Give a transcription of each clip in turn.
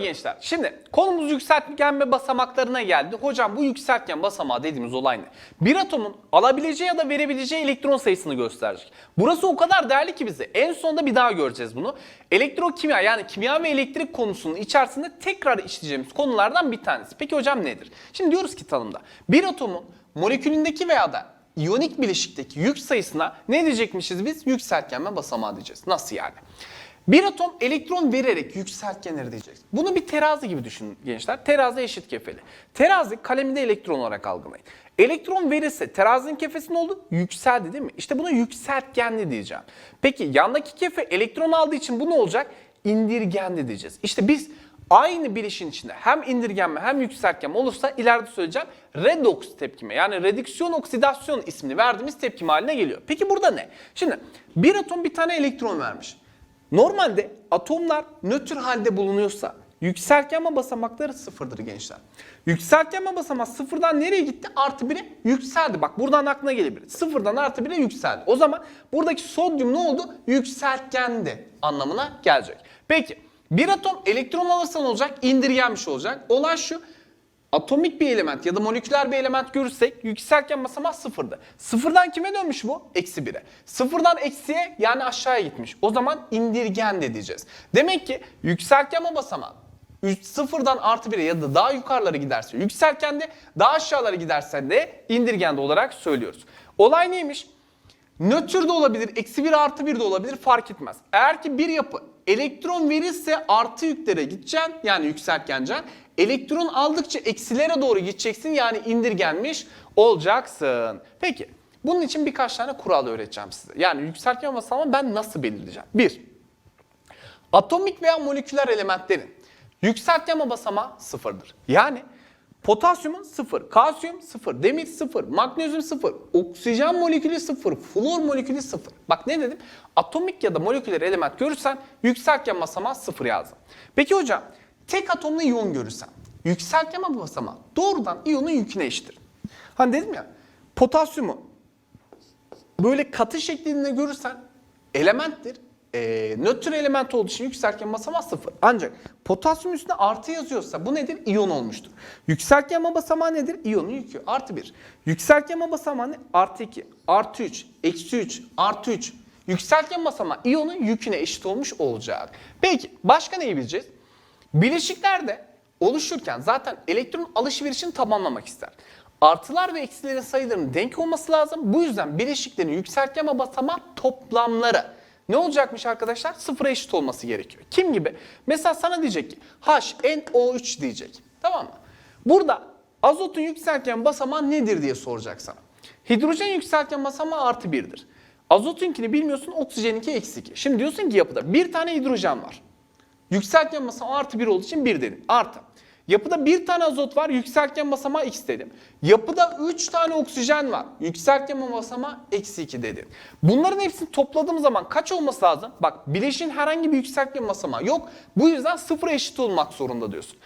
gençler. Şimdi konumuz yükseltgen basamaklarına geldi. Hocam bu yükseltgen basamağı dediğimiz olay ne? Bir atomun alabileceği ya da verebileceği elektron sayısını gösterecek. Burası o kadar değerli ki bize. En sonunda bir daha göreceğiz bunu. Elektrokimya yani kimya ve elektrik konusunun içerisinde tekrar işleyeceğimiz konulardan bir tanesi. Peki hocam nedir? Şimdi diyoruz ki tanımda bir atomun molekülündeki veya da iyonik bileşikteki yük sayısına ne diyecekmişiz biz? Yükseltgenme basamağı diyeceğiz. Nasıl yani? Bir atom elektron vererek yükseltgenleri diyeceğiz. Bunu bir terazi gibi düşünün gençler. Terazi eşit kefeli. Terazi kaleminde elektron olarak algılayın. Elektron verirse terazinin kefesi ne oldu? Yükseldi değil mi? İşte buna yükseltgenli diyeceğim. Peki yandaki kefe elektron aldığı için bu ne olacak? İndirgenli diyeceğiz. İşte biz aynı bileşin içinde hem indirgenme hem yükseltgenme olursa ileride söyleyeceğim redox tepkime yani redüksiyon oksidasyon ismini verdiğimiz tepkime haline geliyor. Peki burada ne? Şimdi bir atom bir tane elektron vermiş. Normalde atomlar nötr halde bulunuyorsa yükseltgenme basamakları sıfırdır gençler. Yükseltgenme basamağı sıfırdan nereye gitti? Artı 1'e yükseldi. Bak buradan aklına gelebilir. Sıfırdan artı 1'e yükseldi. O zaman buradaki sodyum ne oldu? Yükseltgendi anlamına gelecek. Peki bir atom elektron alırsa ne olacak? İndirgenmiş olacak. Olay şu. Atomik bir element ya da moleküler bir element görürsek yükselken basamağı sıfırdı. Sıfırdan kime dönmüş bu? Eksi 1'e. Sıfırdan eksiye yani aşağıya gitmiş. O zaman indirgen de diyeceğiz. Demek ki yükselken basamağı üç- sıfırdan artı 1'e ya da daha yukarılara giderse yükselken de daha aşağılara giderse de indirgen de olarak söylüyoruz. Olay neymiş? Nötr de olabilir, eksi 1 artı 1 de olabilir fark etmez. Eğer ki bir yapı elektron verirse artı yüklere gideceksin yani yükseltgeneceksin. Elektron aldıkça eksilere doğru gideceksin yani indirgenmiş olacaksın. Peki bunun için birkaç tane kural öğreteceğim size. Yani yükseltgen basamağı ben nasıl belirleyeceğim? 1. Atomik veya moleküler elementlerin yükseltgenme basamağı sıfırdır. Yani potasyumun sıfır, kalsiyum sıfır, demir sıfır, magnezyum sıfır, oksijen molekülü sıfır, flor molekülü sıfır. Bak ne dedim? Atomik ya da moleküler element görürsen yükseltgen basamağı sıfır yazdım. Peki hocam tek atomlu iyon görürsen yükseltgenme basamağı doğrudan iyonun yüküne eşittir. Hani dedim ya potasyumu böyle katı şeklinde görürsen elementtir. E, nötr element olduğu için yükseltgen basamağı sıfır. Ancak potasyum üstüne artı yazıyorsa bu nedir? İyon olmuştur. Yükseltgen basamağı nedir? İyonun yükü. Artı 1. Yükseltgen basamağı ne? Artı 2. Artı 3. Eksi 3. Artı 3. Yükseltgen basamağı iyonun yüküne eşit olmuş olacak. Peki başka neyi bileceğiz? Bileşiklerde oluşurken zaten elektron alışverişini tamamlamak ister. Artılar ve eksilerin sayılarının denk olması lazım. Bu yüzden bileşiklerin yükseltgeme basamağı toplamları ne olacakmış arkadaşlar? Sıfıra eşit olması gerekiyor. Kim gibi? Mesela sana diyecek ki HNO3 diyecek. Tamam mı? Burada azotun yükseltgen basamağı nedir diye soracak sana. Hidrojen yükseltgen basamağı artı 1'dir. Azotunkini bilmiyorsun, oksijeninki eksi 2. Şimdi diyorsun ki yapıda bir tane hidrojen var. Yükseltgen basamağı artı 1 olduğu için 1 dedim. Artı. Yapıda bir tane azot var. Yükseltgen basamağı x dedim. Yapıda 3 tane oksijen var. Yükseltgen basamağı eksi 2 dedim. Bunların hepsini topladığım zaman kaç olması lazım? Bak bileşin herhangi bir yükseltgen basamağı yok. Bu yüzden sıfıra eşit olmak zorunda diyorsun.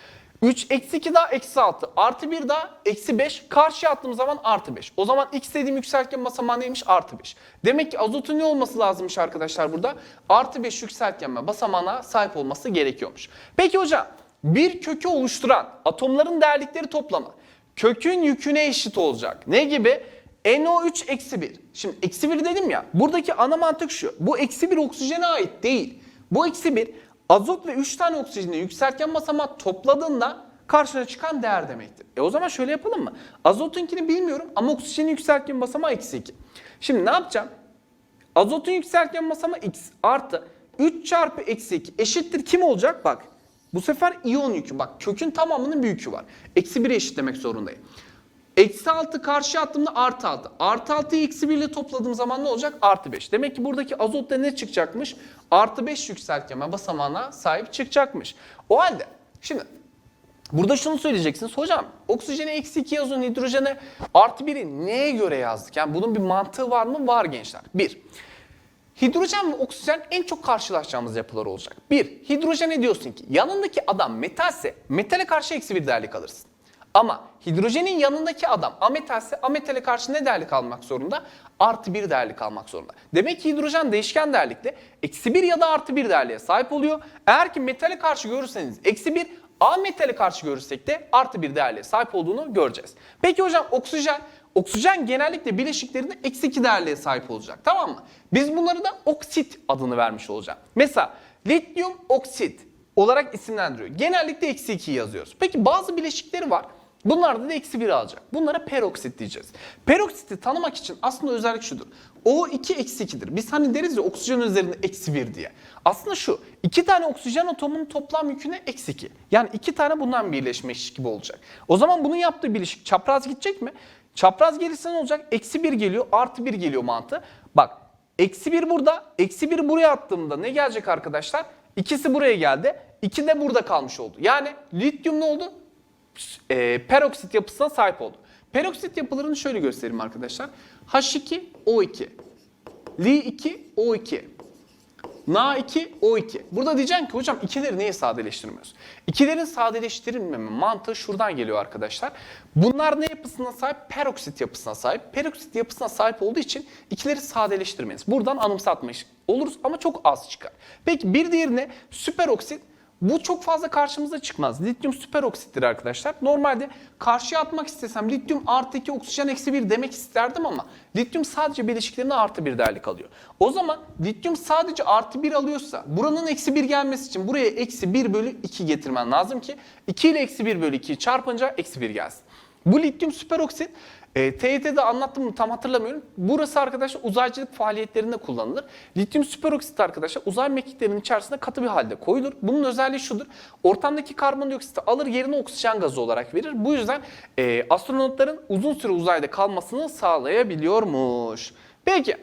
3 eksi 2 daha eksi 6 artı 1 daha eksi 5 karşıya attığım zaman artı 5. O zaman x dediğim yükseltgen basamağı neymiş? Artı 5. Demek ki azotun ne olması lazımmış arkadaşlar burada? Artı 5 yükseltgenme basamağına sahip olması gerekiyormuş. Peki hocam bir kökü oluşturan atomların değerlikleri toplamı kökün yüküne eşit olacak. Ne gibi? NO3 eksi 1. Şimdi eksi 1 dedim ya buradaki ana mantık şu. Bu eksi 1 oksijene ait değil. Bu eksi 1 azot ve 3 tane oksijeni yükseltgen basamağı topladığında karşına çıkan değer demektir. E o zaman şöyle yapalım mı? Azotunkini bilmiyorum ama oksijenin yükseltgen basamağı eksi 2. Şimdi ne yapacağım? Azotun yükseltgen basamağı x artı 3 çarpı eksi 2 eşittir kim olacak? Bak bu sefer iyon yükü. Bak kökün tamamının bir yükü var. Eksi 1'e eşitlemek zorundayım. Eksi 6 karşı attığımda artı 6. Artı 6'yı eksi 1 ile topladığım zaman ne olacak? Artı 5. Demek ki buradaki azotta ne çıkacakmış? Artı 5 yükseltgeme basamağına sahip çıkacakmış. O halde şimdi Burada şunu söyleyeceksiniz. Hocam oksijene eksi 2 yazın hidrojene artı 1'i neye göre yazdık? Yani bunun bir mantığı var mı? Var gençler. Bir, hidrojen ve oksijen en çok karşılaşacağımız yapılar olacak. Bir, hidrojene diyorsun ki yanındaki adam metalse metale karşı eksi bir değerlik alırsın. Ama hidrojenin yanındaki adam ametalse ametale karşı ne değerlik almak zorunda? Artı bir değerlik almak zorunda. Demek ki hidrojen değişken değerlikte eksi bir ya da artı bir değerliğe sahip oluyor. Eğer ki metale karşı görürseniz eksi bir A metale karşı görürsek de artı bir değerliğe sahip olduğunu göreceğiz. Peki hocam oksijen Oksijen genellikle bileşiklerinde eksi 2 değerliğe sahip olacak tamam mı? Biz bunları da oksit adını vermiş olacağız. Mesela lityum oksit olarak isimlendiriyor. Genellikle eksi 2 yazıyoruz. Peki bazı bileşikleri var. Bunlarda da eksi 1 alacak. Bunlara peroksit diyeceğiz. Peroksiti tanımak için aslında özellik şudur. O2 eksi 2'dir. Biz hani deriz ya oksijen üzerinde eksi 1 diye. Aslında şu iki tane oksijen atomunun toplam yüküne eksi 2. Yani iki tane bundan birleşmiş gibi olacak. O zaman bunun yaptığı bileşik çapraz gidecek mi? Çapraz gelirse ne olacak? Eksi 1 geliyor artı 1 geliyor mantığı. Bak eksi 1 burada eksi 1 buraya attığımda ne gelecek arkadaşlar? İkisi buraya geldi. 2 de burada kalmış oldu. Yani lityum ne oldu? E, peroksit yapısına sahip oldu. Peroksit yapılarını şöyle göstereyim arkadaşlar. H2O2, Li2O2, Na2O2. Burada diyeceğim ki hocam ikileri niye sadeleştirmiyoruz? İkilerin sadeleştirilmeme mantığı şuradan geliyor arkadaşlar. Bunlar ne yapısına sahip? Peroksit yapısına sahip. Peroksit yapısına sahip olduğu için ikileri sadeleştirmeyiz. Buradan anımsatmış oluruz ama çok az çıkar. Peki bir diğerine süperoksit. Bu çok fazla karşımıza çıkmaz. Lityum süperoksittir arkadaşlar. Normalde karşıya atmak istesem lityum artı 2 oksijen eksi 1 demek isterdim ama lityum sadece bileşiklerine artı 1 değerlik alıyor. O zaman lityum sadece artı 1 alıyorsa buranın eksi 1 gelmesi için buraya eksi 1 bölü 2 getirmen lazım ki 2 ile eksi 1 bölü 2'yi çarpınca eksi 1 gelsin. Bu lityum süperoksit e, TYT'de anlattım mı tam hatırlamıyorum. Burası arkadaşlar uzaycılık faaliyetlerinde kullanılır. Lityum süperoksit arkadaşlar uzay mekiklerinin içerisinde katı bir halde koyulur. Bunun özelliği şudur. Ortamdaki karbondioksiti alır yerine oksijen gazı olarak verir. Bu yüzden e, astronotların uzun süre uzayda kalmasını sağlayabiliyormuş. Peki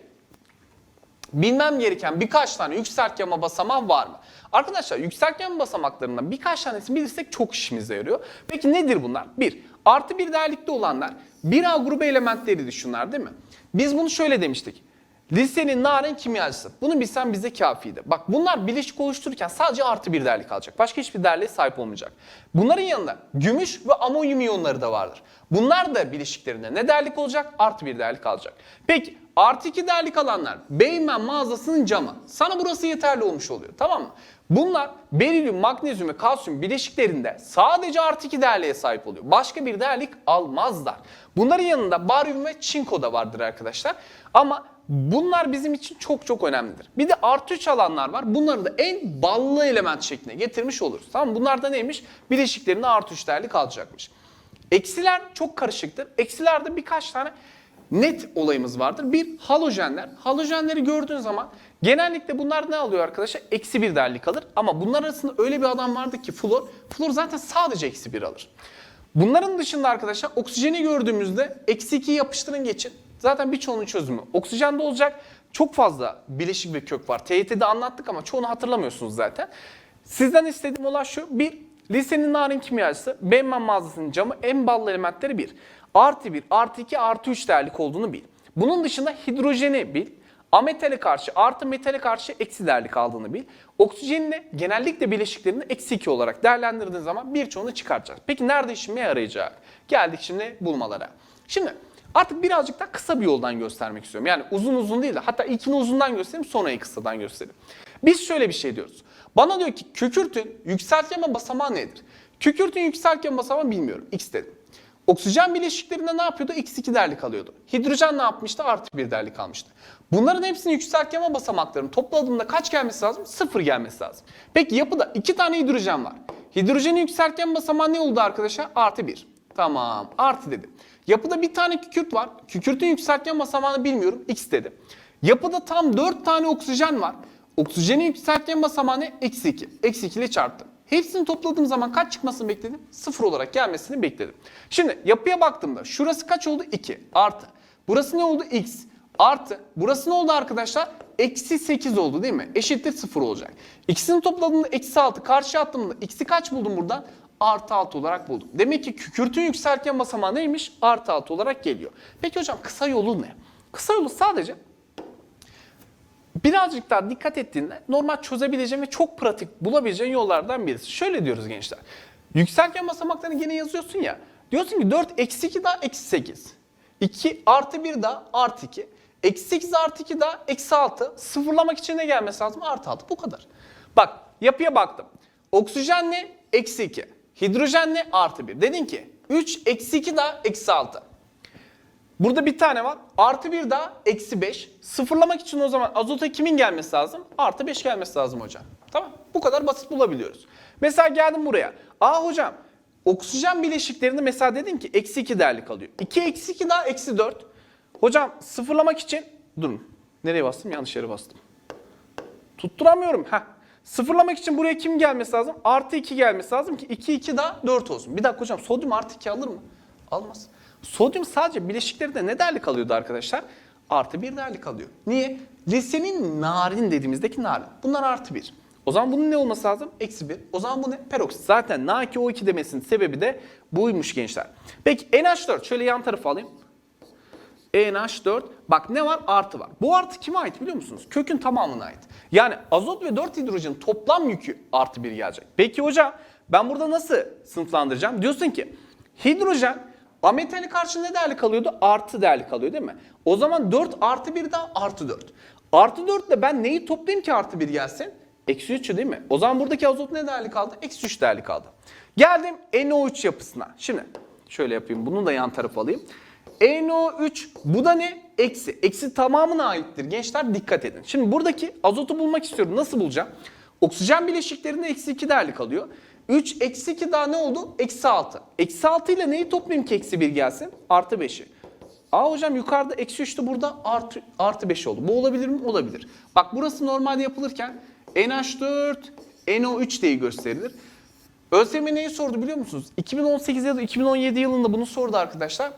bilmem gereken birkaç tane yükseltgeme basamağı var mı? Arkadaşlar yükseltgeme basamaklarından birkaç tanesini bilirsek çok işimize yarıyor. Peki nedir bunlar? Bir, artı bir değerlikte olanlar 1A grubu elementleri düşünler değil mi? Biz bunu şöyle demiştik. Lisenin narin kimyacısı. Bunu bilsen bize kafiydi. Bak bunlar bileşik oluştururken sadece artı bir değerlik alacak. Başka hiçbir değerliğe sahip olmayacak. Bunların yanında gümüş ve amonyum iyonları da vardır. Bunlar da bileşiklerinde ne değerlik olacak? Artı bir değerlik alacak. Peki artı iki değerlik alanlar Beymen mağazasının camı. Sana burası yeterli olmuş oluyor tamam mı? Bunlar berilyum, magnezyum ve kalsiyum bileşiklerinde sadece artı iki değerliğe sahip oluyor. Başka bir değerlik almazlar. Bunların yanında baryum ve çinko da vardır arkadaşlar. Ama bunlar bizim için çok çok önemlidir. Bir de artı 3 alanlar var. Bunları da en ballı element şekline getirmiş oluruz. Tamam mı? Bunlar da neymiş? Bileşiklerinde artı 3 değerlik alacakmış. Eksiler çok karışıktır. Eksilerde birkaç tane net olayımız vardır. Bir halojenler. Halojenleri gördüğün zaman genellikle bunlar ne alıyor arkadaşlar? Eksi bir değerlik alır. Ama bunlar arasında öyle bir adam vardı ki flor. Flor zaten sadece eksi bir alır. Bunların dışında arkadaşlar oksijeni gördüğümüzde eksi 2'yi yapıştırın geçin. Zaten birçoğunun çözümü oksijende olacak. Çok fazla bileşik ve kök var. TYT'de anlattık ama çoğunu hatırlamıyorsunuz zaten. Sizden istediğim olan şu. Bir, lisenin narin kimyacısı, Beymen mağazasının camı en ballı elementleri bir. Artı 1, artı 2, artı 3 değerlik olduğunu bil. Bunun dışında hidrojeni bil. Ametale karşı artı metale karşı eksi değerlik aldığını bil. Oksijenin de genellikle bileşiklerini eksi 2 olarak değerlendirdiğin zaman birçoğunu çıkartacağız. Peki nerede işime yarayacak? Geldik şimdi bulmalara. Şimdi artık birazcık daha kısa bir yoldan göstermek istiyorum. Yani uzun uzun değil de hatta ilkini uzundan göstereyim sonrayı kısadan göstereyim. Biz şöyle bir şey diyoruz. Bana diyor ki kükürtün yükseltgeme basamağı nedir? Kükürtün yükseltgeme basamağı bilmiyorum. X dedim. Oksijen bileşiklerinde ne yapıyordu? X2 değerlik alıyordu. Hidrojen ne yapmıştı? Artı bir değerlik almıştı. Bunların hepsini yükseltgeme basamaklarını topladığımda kaç gelmesi lazım? Sıfır gelmesi lazım. Peki yapıda iki tane hidrojen var. Hidrojenin yükseltgeme basamağı ne oldu arkadaşlar? Artı bir. Tamam artı dedim. Yapıda bir tane kükürt var. Kükürtün yükseltgeme basamağını bilmiyorum. X dedim. Yapıda tam 4 tane oksijen var. Oksijenin yükseltgeme basamağı ne? Eksi 2. Eksi 2 ile çarptım. Hepsini topladığım zaman kaç çıkmasını bekledim? Sıfır olarak gelmesini bekledim. Şimdi yapıya baktığımda şurası kaç oldu? 2 artı. Burası ne oldu? X artı. Burası ne oldu arkadaşlar? Eksi 8 oldu değil mi? Eşittir 0 olacak. İkisini topladığımda eksi 6 karşıya attığımda x'i kaç buldum buradan? Artı 6 olarak buldum. Demek ki kükürtün yükseltgen basamağı neymiş? Artı 6 olarak geliyor. Peki hocam kısa yolu ne? Kısa yolu sadece birazcık daha dikkat ettiğinde normal çözebileceğin ve çok pratik bulabileceğin yollardan birisi. Şöyle diyoruz gençler. Yükseltgen basamaklarını gene yazıyorsun ya. Diyorsun ki 4 eksi 2 daha eksi 8. 2 artı 1 daha artı 2. Eksi 8 artı 2 daha eksi 6. Sıfırlamak için ne gelmesi lazım? Artı 6. Bu kadar. Bak yapıya baktım. Oksijen ne? Eksi 2. Hidrojen ne? Artı 1. Dedin ki 3 eksi 2 daha eksi 6. Burada bir tane var. Artı 1 daha eksi 5. Sıfırlamak için o zaman azota kimin gelmesi lazım? Artı 5 gelmesi lazım hocam. Tamam. Bu kadar basit bulabiliyoruz. Mesela geldim buraya. Aa hocam oksijen bileşiklerinde mesela dedin ki eksi 2 değerli kalıyor. 2 eksi 2 daha eksi 4. Hocam sıfırlamak için durun. Nereye bastım? Yanlış yere bastım. Tutturamıyorum. Heh. Sıfırlamak için buraya kim gelmesi lazım? Artı 2 gelmesi lazım ki 2 2 daha 4 olsun. Bir dakika hocam sodyum artı 2 alır mı? Almaz. Sodyum sadece bileşiklerinde ne değerli kalıyordu arkadaşlar? Artı 1 değerli kalıyor. Niye? Lisenin narin dediğimizdeki narin. Bunlar artı 1. O zaman bunun ne olması lazım? Eksi 1. O zaman bu ne? Peroksit. Zaten Na2O2 demesinin sebebi de buymuş gençler. Peki NH4 şöyle yan tarafa alayım. NH4 bak ne var? Artı var. Bu artı kime ait biliyor musunuz? Kökün tamamına ait. Yani azot ve 4 hidrojenin toplam yükü artı 1 gelecek. Peki hocam ben burada nasıl sınıflandıracağım? Diyorsun ki hidrojen ametale karşı ne değerli kalıyordu? Artı değerli kalıyor değil mi? O zaman 4 artı 1 daha artı 4. Artı 4 ile ben neyi toplayayım ki artı 1 gelsin? Eksi 3'ü değil mi? O zaman buradaki azot ne değerli kaldı? Eksi 3 değerli kaldı. Geldim NO3 yapısına. Şimdi şöyle yapayım. Bunu da yan tarafa alayım. NO3 bu da ne? Eksi. Eksi tamamına aittir. Gençler dikkat edin. Şimdi buradaki azotu bulmak istiyorum. Nasıl bulacağım? Oksijen bileşiklerinde eksi 2 değerli kalıyor. 3 eksi 2 daha ne oldu? Eksi 6. Eksi 6 ile neyi toplayayım ki eksi 1 gelsin? Artı 5'i. Aa hocam yukarıda eksi 3'tü burada artı, artı 5 oldu. Bu olabilir mi? Olabilir. Bak burası normalde yapılırken NH4, NO3 diye gösterilir. ÖSYM neyi sordu biliyor musunuz? 2018 ya da 2017 yılında bunu sordu arkadaşlar.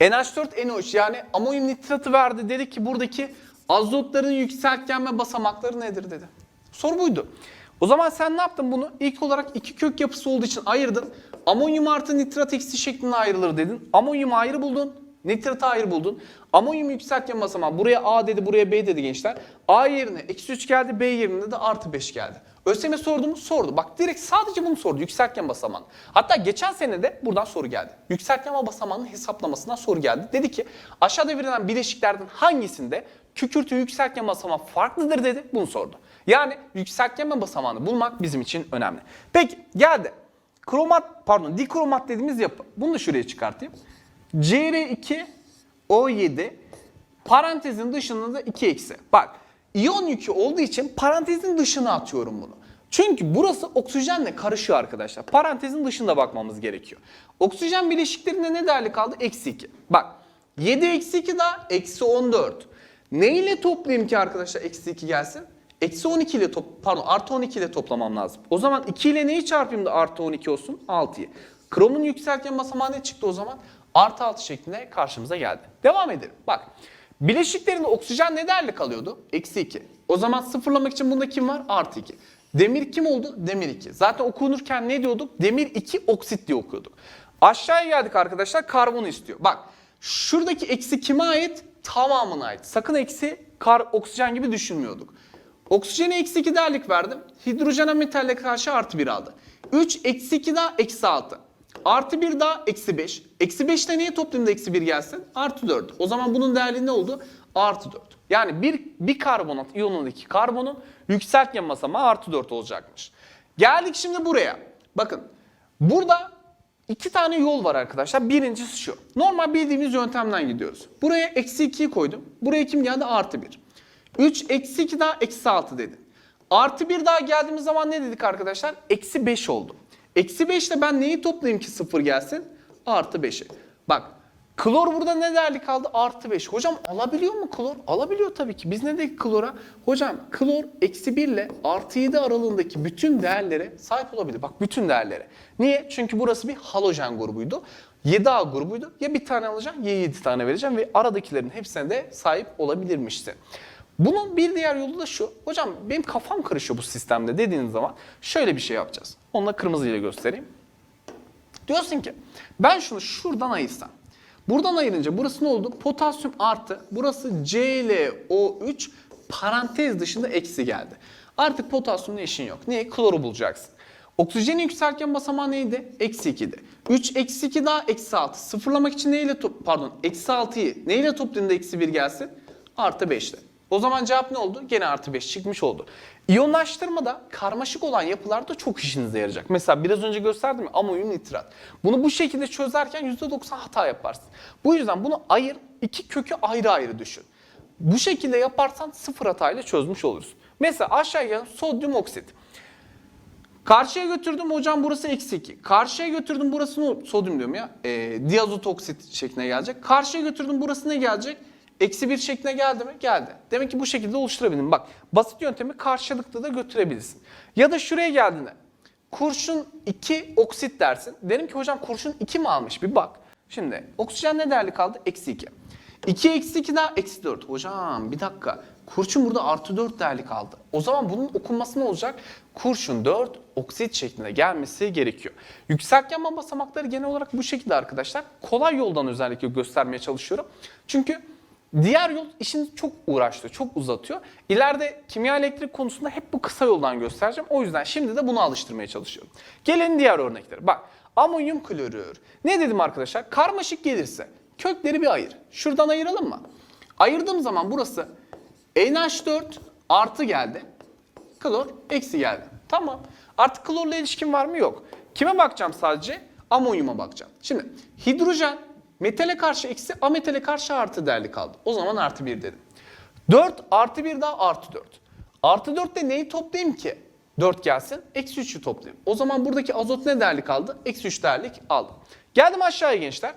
NH4NO3 yani amonyum nitratı verdi. Dedi ki buradaki azotların yükseltgenme basamakları nedir dedi. Soru buydu. O zaman sen ne yaptın bunu? İlk olarak iki kök yapısı olduğu için ayırdın. Amonyum artı nitrat eksi şeklinde ayrılır dedin. Amonyumu ayrı buldun. Nitratı ayrı buldun. Amonyum yükseltgen basamağı buraya A dedi buraya B dedi gençler. A yerine eksi 3 geldi B yerine de artı 5 geldi. ÖSYM sordu mu? Sordu. Bak direkt sadece bunu sordu. Yükseltgen basamağını. Hatta geçen sene de buradan soru geldi. Yükseltgen basamağının hesaplamasından soru geldi. Dedi ki aşağıda verilen bileşiklerden hangisinde kükürtü yükseltgen basamağı farklıdır dedi. Bunu sordu. Yani yükseltgen basamağını bulmak bizim için önemli. Peki geldi. Kromat pardon dikromat dediğimiz yapı. Bunu da şuraya çıkartayım. CR2 O7 parantezin dışında da 2 eksi. Bak iyon yükü olduğu için parantezin dışına atıyorum bunu. Çünkü burası oksijenle karışıyor arkadaşlar. Parantezin dışında bakmamız gerekiyor. Oksijen bileşiklerinde ne değerli kaldı? Eksi 2. Bak 7 eksi 2 daha eksi 14. Ne ile toplayayım ki arkadaşlar eksi 2 gelsin? Eksi 12 ile top, pardon artı 12 ile toplamam lazım. O zaman 2 ile neyi çarpayım da artı 12 olsun? 6'yı. Kromun yükseltgen basamağı ne çıktı o zaman? Artı 6 şeklinde karşımıza geldi. Devam edelim. Bak bileşiklerinde oksijen ne değerli kalıyordu? Eksi 2. O zaman sıfırlamak için bunda kim var? Artı 2. Demir kim oldu? Demir 2. Zaten okunurken ne diyorduk? Demir 2 oksit diye okuyorduk. Aşağıya geldik arkadaşlar karbonu istiyor. Bak şuradaki eksi kime ait? Tamamına ait. Sakın eksi kar, oksijen gibi düşünmüyorduk. Oksijene eksi 2 değerlik verdim. Hidrojene metalle karşı artı 1 aldı. 3 eksi 2 daha eksi 6. Artı 1 daha eksi 5. Eksi 5 ile neye toplayayım da eksi 1 gelsin? Artı 4. O zaman bunun değerli ne oldu? Artı 4. Yani bir, bir karbonat iyonundaki karbonun yükseltgen basamağı artı 4 olacakmış. Geldik şimdi buraya. Bakın burada iki tane yol var arkadaşlar. Birincisi şu. Normal bildiğimiz yöntemden gidiyoruz. Buraya eksi 2'yi koydum. Buraya kim geldi? Artı 1. 3 eksi 2 daha eksi 6 dedi. Artı 1 daha geldiğimiz zaman ne dedik arkadaşlar? Eksi 5 oldu. Eksi 5 ile ben neyi toplayayım ki 0 gelsin? Artı 5'i. Bak klor burada ne değerli kaldı? Artı 5. Hocam alabiliyor mu klor? Alabiliyor tabii ki. Biz ne dedik klora? Hocam klor eksi 1 ile artı 7 aralığındaki bütün değerlere sahip olabilir. Bak bütün değerlere. Niye? Çünkü burası bir halojen grubuydu. 7A grubuydu. Ya bir tane alacağım ya 7 tane vereceğim ve aradakilerin hepsine de sahip olabilirmişti. Bunun bir diğer yolu da şu. Hocam benim kafam karışıyor bu sistemde dediğiniz zaman şöyle bir şey yapacağız. Onu da kırmızıyla göstereyim. Diyorsun ki ben şunu şuradan ayırsam. Buradan ayırınca burası ne oldu? Potasyum artı. Burası ClO3 parantez dışında eksi geldi. Artık potasyumla işin yok. Niye? Kloru bulacaksın. Oksijenin yükseltgen basamağı neydi? Eksi 2'di. 3 eksi 2 daha eksi 6. Sıfırlamak için neyle top pardon eksi 6'yı neyle topladığında eksi 1 gelsin? Artı 5'te. O zaman cevap ne oldu? Gene artı 5 çıkmış oldu. İyonlaştırmada karmaşık olan yapılarda çok işinize yarayacak. Mesela biraz önce gösterdim ya amonyum nitrat. Bunu bu şekilde çözerken %90 hata yaparsın. Bu yüzden bunu ayır, iki kökü ayrı ayrı düşün. Bu şekilde yaparsan sıfır hatayla çözmüş olursun. Mesela aşağıya sodyum oksit. Karşıya götürdüm hocam burası eksi 2. Karşıya götürdüm burası ne sodyum diyorum ya. E, diazot oksit şekline gelecek. Karşıya götürdüm burası ne gelecek? Eksi 1 şekline geldi mi? Geldi. Demek ki bu şekilde oluşturabildim. Bak basit yöntemi karşılıklı da götürebilirsin. Ya da şuraya geldiğinde kurşun 2 oksit dersin. Derim ki hocam kurşun 2 mi almış? Bir bak. Şimdi oksijen ne değerli kaldı? Eksi 2. 2 eksi 2 daha eksi 4. Hocam bir dakika. Kurşun burada artı 4 değerli kaldı. O zaman bunun okunması ne olacak? Kurşun 4 oksit şeklinde gelmesi gerekiyor. Yükseltgen basamakları genel olarak bu şekilde arkadaşlar. Kolay yoldan özellikle göstermeye çalışıyorum. Çünkü diğer yol işini çok uğraştırıyor, çok uzatıyor. İleride kimya elektrik konusunda hep bu kısa yoldan göstereceğim. O yüzden şimdi de bunu alıştırmaya çalışıyorum. Gelelim diğer örneklere. Bak amonyum klorür. Ne dedim arkadaşlar? Karmaşık gelirse kökleri bir ayır. Şuradan ayıralım mı? Ayırdığım zaman burası NH4 artı geldi. Klor eksi geldi. Tamam. Artık klorla ilişkin var mı? Yok. Kime bakacağım sadece? Amonyuma bakacağım. Şimdi hidrojen metale karşı eksi, ametale karşı artı değerli kaldı. O zaman artı 1 dedim. 4 artı 1 daha artı 4. Artı 4 de neyi toplayayım ki? 4 gelsin. Eksi 3'ü toplayayım. O zaman buradaki azot ne değerli kaldı? Eksi 3 değerlik aldım. Geldim aşağıya gençler.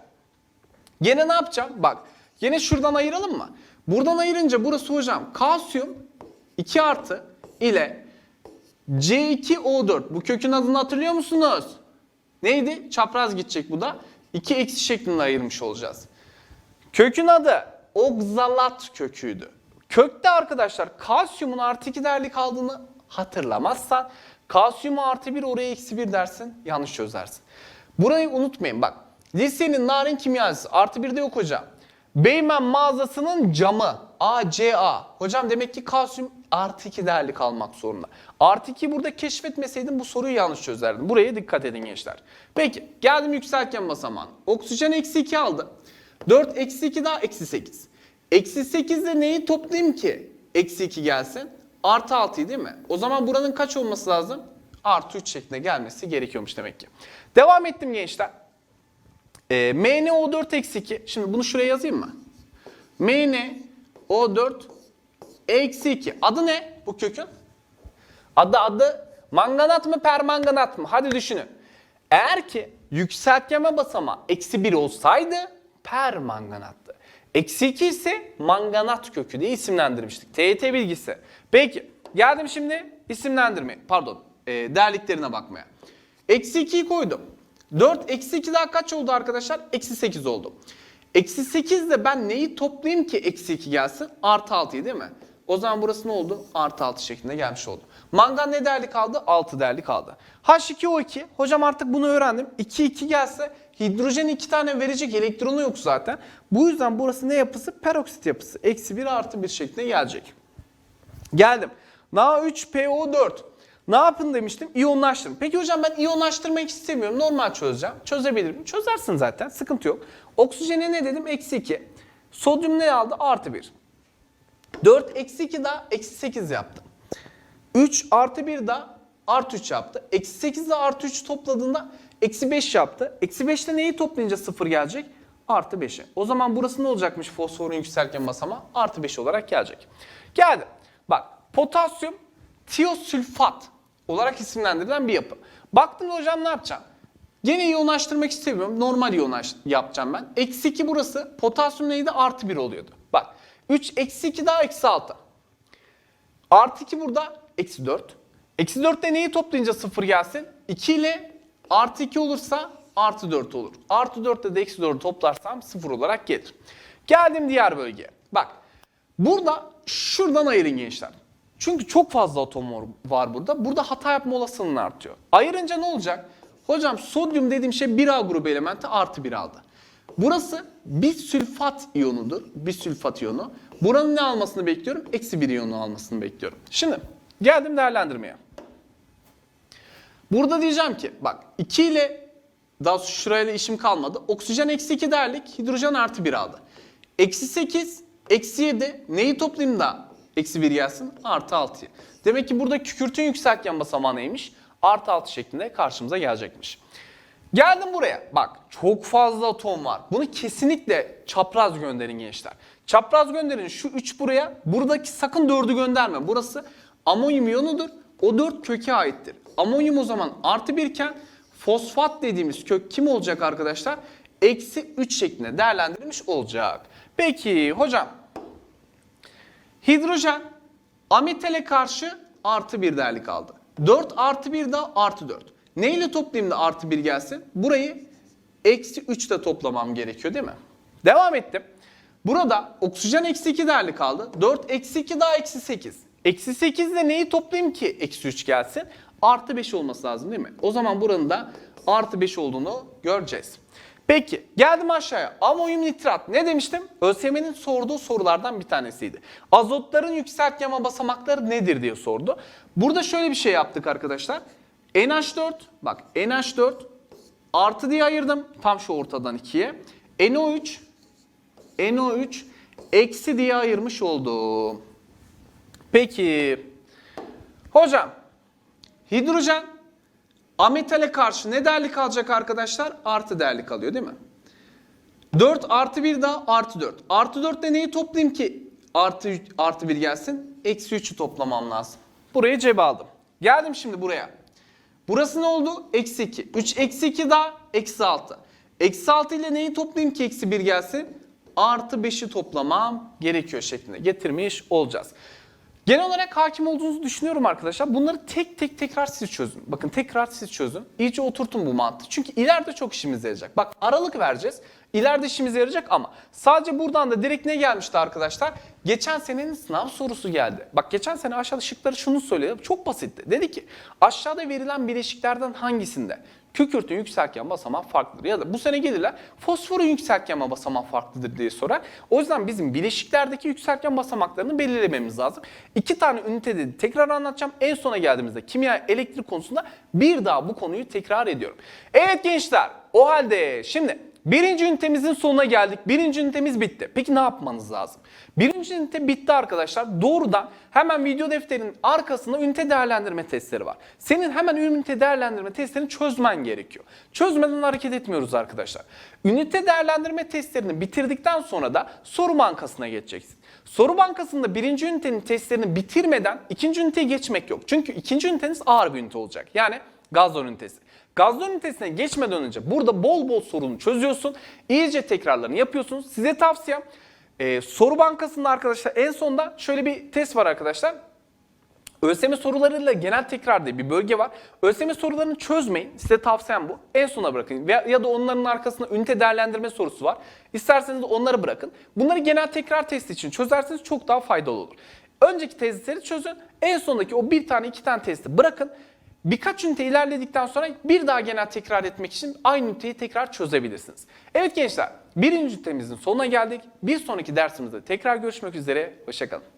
Gene ne yapacağım? Bak yine şuradan ayıralım mı? Buradan ayırınca burası hocam kalsiyum 2 artı ile C2O4 bu kökün adını hatırlıyor musunuz? Neydi? Çapraz gidecek bu da. 2 eksi şeklinde ayırmış olacağız. Kökün adı okzalat köküydü. Kökte arkadaşlar kalsiyumun artı 2 değerli kaldığını hatırlamazsan kalsiyumu artı 1 oraya eksi 1 dersin yanlış çözersin. Burayı unutmayın bak. Lisenin narin kimyası artı 1 de yok hocam. Beymen mağazasının camı ACA. Hocam demek ki kalsiyum artı 2 değerli kalmak zorunda. Artı 2 burada keşfetmeseydim bu soruyu yanlış çözerdim. Buraya dikkat edin gençler. Peki geldim yükseltgen basamağına. Oksijen eksi 2 aldı. 4 eksi 2 daha eksi 8. Eksi 8 ile neyi toplayayım ki? Eksi 2 gelsin. Artı 6'yı değil mi? O zaman buranın kaç olması lazım? Artı 3 şeklinde gelmesi gerekiyormuş demek ki. Devam ettim gençler. E, MnO4 eksi 2. Şimdi bunu şuraya yazayım mı? MnO4 eksi 2. Adı ne bu kökün? Adı adı manganat mı permanganat mı? Hadi düşünün. Eğer ki yükseltgeme basamağı eksi 1 olsaydı permanganattı. Eksi 2 ise manganat kökü diye isimlendirmiştik. TYT bilgisi. Peki geldim şimdi isimlendirme pardon e, değerliklerine bakmaya. Eksi 2'yi koydum. 4 eksi 2 daha kaç oldu arkadaşlar? Eksi 8 oldu. Eksi 8 de ben neyi toplayayım ki eksi 2 gelsin? Artı 6'yı değil mi? O zaman burası ne oldu? Artı 6 şeklinde gelmiş oldu. Mangan ne değerli kaldı? 6 değerli kaldı. H2O2. Hocam artık bunu öğrendim. 2 2 gelse hidrojen 2 tane verecek elektronu yok zaten. Bu yüzden burası ne yapısı? Peroksit yapısı. Eksi 1 artı 1 şeklinde gelecek. Geldim. Na3PO4. Ne yapın demiştim? İyonlaştırın. Peki hocam ben iyonlaştırmak istemiyorum. Normal çözeceğim. Çözebilirim. Çözersin zaten. Sıkıntı yok. Oksijene ne dedim? Eksi 2. Sodyum ne aldı? Artı 1. 4 eksi 2 daha eksi 8 yaptı. 3 artı 1 daha artı 3 yaptı. Eksi 8 ile artı 3 topladığında eksi 5 yaptı. Eksi 5 ile neyi toplayınca 0 gelecek? Artı 5'e. O zaman burası ne olacakmış fosforun yükselken basamağı? Artı 5 olarak gelecek. Geldi. Bak potasyum tiosülfat olarak isimlendirilen bir yapı. Baktım hocam ne yapacağım? Gene iyonlaştırmak istemiyorum. Normal iyonlaş yapacağım ben. Eksi 2 burası. Potasyum neydi? Artı 1 oluyordu. Bak 3 eksi 2 daha eksi 6. Artı 2 burada eksi 4. Eksi 4'te neyi toplayınca 0 gelsin? 2 ile artı 2 olursa artı 4 olur. Artı 4'te de eksi 4'ü toplarsam 0 olarak gelir. Geldim diğer bölgeye. Bak burada şuradan ayırın gençler. Çünkü çok fazla atom var- burada. Burada hata yapma olasılığını artıyor. Ayırınca ne olacak? Hocam sodyum dediğim şey 1A grubu elementi artı 1 aldı. Burası bisülfat iyonudur. Bisülfat iyonu. Buranın ne almasını bekliyorum? Eksi 1 iyonu almasını bekliyorum. Şimdi geldim değerlendirmeye. Burada diyeceğim ki bak 2 ile daha şurayla işim kalmadı. Oksijen eksi 2 değerlik, hidrojen artı 1 aldı. Eksi 8, eksi 7 neyi toplayayım da Eksi 1 gelsin artı 6'ya. Demek ki burada kükürtün yükseltgen basamağı neymiş? Artı 6 şeklinde karşımıza gelecekmiş. Geldim buraya. Bak çok fazla atom var. Bunu kesinlikle çapraz gönderin gençler. Çapraz gönderin şu 3 buraya. Buradaki sakın 4'ü gönderme. Burası amonyum iyonudur. O 4 köke aittir. Amonyum o zaman artı 1 iken fosfat dediğimiz kök kim olacak arkadaşlar? Eksi 3 şeklinde değerlendirilmiş olacak. Peki hocam Hidrojen ametale karşı artı bir değerli kaldı. 4 artı 1 daha artı 4. Neyle toplayayım da artı 1 gelsin? Burayı eksi 3 de toplamam gerekiyor değil mi? Devam ettim. Burada oksijen eksi 2 değerli kaldı. 4 eksi 2 daha eksi 8. Eksi 8 ile neyi toplayayım ki eksi 3 gelsin? Artı 5 olması lazım değil mi? O zaman buranın da artı 5 olduğunu göreceğiz. Peki geldim aşağıya. Amonyum nitrat ne demiştim? ÖSYM'nin sorduğu sorulardan bir tanesiydi. Azotların yükseltgeme basamakları nedir diye sordu. Burada şöyle bir şey yaptık arkadaşlar. NH4 bak NH4 artı diye ayırdım tam şu ortadan ikiye. NO3 NO3 eksi diye ayırmış oldum. Peki hocam hidrojen Ametale karşı ne değerli kalacak arkadaşlar? Artı değerli kalıyor değil mi? 4 artı 1 daha artı 4. Artı 4 de neyi toplayayım ki artı, artı 1 gelsin? Eksi 3'ü toplamam lazım. Burayı cebe aldım. Geldim şimdi buraya. Burası ne oldu? Eksi 2. 3 eksi 2 daha eksi 6. Eksi 6 ile neyi toplayayım ki eksi 1 gelsin? Artı 5'i toplamam gerekiyor şeklinde getirmiş olacağız. Genel olarak hakim olduğunuzu düşünüyorum arkadaşlar. Bunları tek tek tekrar siz çözün. Bakın tekrar siz çözün. İyice oturtun bu mantığı. Çünkü ileride çok işimize yarayacak. Bak aralık vereceğiz. İleride işimize yarayacak ama sadece buradan da direkt ne gelmişti arkadaşlar? Geçen senenin sınav sorusu geldi. Bak geçen sene aşağıda şıkları şunu söyledi. Çok basitti. Dedi ki aşağıda verilen bileşiklerden hangisinde kükürtün yükseltgen basamağı farklıdır. Ya da bu sene gelirler fosforun yükseltgen basamağı farklıdır diye sorar. O yüzden bizim bileşiklerdeki yükseltgen basamaklarını belirlememiz lazım. İki tane ünitede tekrar anlatacağım. En sona geldiğimizde kimya elektrik konusunda bir daha bu konuyu tekrar ediyorum. Evet gençler o halde şimdi Birinci ünitemizin sonuna geldik. Birinci ünitemiz bitti. Peki ne yapmanız lazım? Birinci ünite bitti arkadaşlar. Doğrudan hemen video defterinin arkasında ünite değerlendirme testleri var. Senin hemen ünite değerlendirme testlerini çözmen gerekiyor. Çözmeden hareket etmiyoruz arkadaşlar. Ünite değerlendirme testlerini bitirdikten sonra da soru bankasına geçeceksin. Soru bankasında birinci ünitenin testlerini bitirmeden ikinci üniteye geçmek yok. Çünkü ikinci üniteniz ağır bir ünite olacak. Yani gazlar ünitesi. Gazlı ünitesine geçmeden önce burada bol bol sorunu çözüyorsun. İyice tekrarlarını yapıyorsunuz. Size tavsiyem e, soru bankasında arkadaşlar en sonda şöyle bir test var arkadaşlar. ÖSYM sorularıyla genel tekrar diye bir bölge var. ÖSYM sorularını çözmeyin. Size tavsiyem bu. En sona bırakın. Veya, ya da onların arkasında ünite değerlendirme sorusu var. İsterseniz onları bırakın. Bunları genel tekrar testi için çözerseniz çok daha faydalı olur. Önceki testleri çözün. En sondaki o bir tane iki tane testi bırakın. Birkaç ünite ilerledikten sonra bir daha genel tekrar etmek için aynı üniteyi tekrar çözebilirsiniz. Evet gençler, birinci ünitemizin sonuna geldik. Bir sonraki dersimizde tekrar görüşmek üzere. Hoşçakalın.